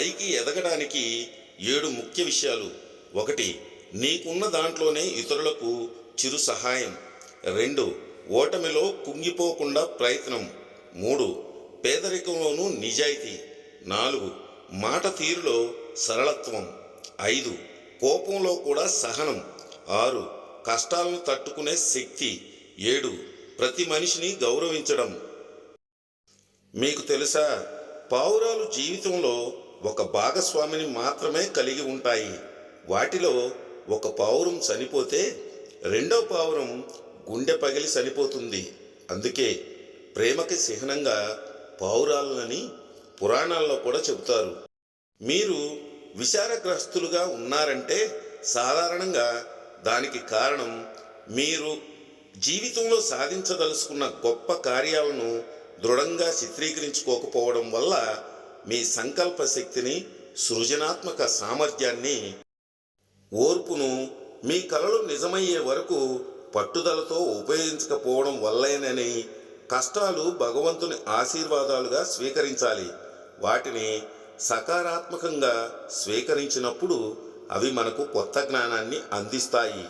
పైకి ఎదగడానికి ఏడు ముఖ్య విషయాలు. ఒకటి నీకున్న దాంట్లోనే ఇతరులకు చిరు సహాయం. రెండు ఓటమిలో కుంగిపోకుండా ప్రయత్నం. మూడు పేదరికంలోనూ నిజాయితీ. నాలుగు మాట తీరులో సరళత్వం. ఐదు కోపంలో కూడా సహనం. ఆరు కష్టాలను తట్టుకునే శక్తి. ఏడు ప్రతి మనిషిని గౌరవించడం. మీకు తెలుసా? పావురాలు జీవితంలో ఒక భాగస్వామిని మాత్రమే కలిగి ఉంటాయి. వాటిలో ఒక పావురం చనిపోతే రెండో పావురం గుండె పగిలి చనిపోతుంది. అందుకే ప్రేమకి చిహ్నంగా పావురాలని పురాణాల్లో కూడా చెబుతారు. మీరు విచారగ్రస్తులుగా ఉన్నారంటే సాధారణంగా దానికి కారణం మీరు జీవితంలో సాధించదలుచుకున్న గొప్ప కార్యాలను దృఢంగా చిత్రీకరించుకోకపోవడం వల్ల మీ సంకల్ప శక్తిని సృజనాత్మక సామర్థ్యాన్ని ఓర్పును మీ కలలు నిజమయ్యే వరకు పట్టుదలతో ఉపయోగించకపోవడం వల్లేనని కష్టాలు భగవంతుని ఆశీర్వాదాలుగా స్వీకరించాలి. వాటిని సకారాత్మకంగా స్వీకరించినప్పుడు అవి మనకు కొత్త జ్ఞానాన్ని అందిస్తాయి.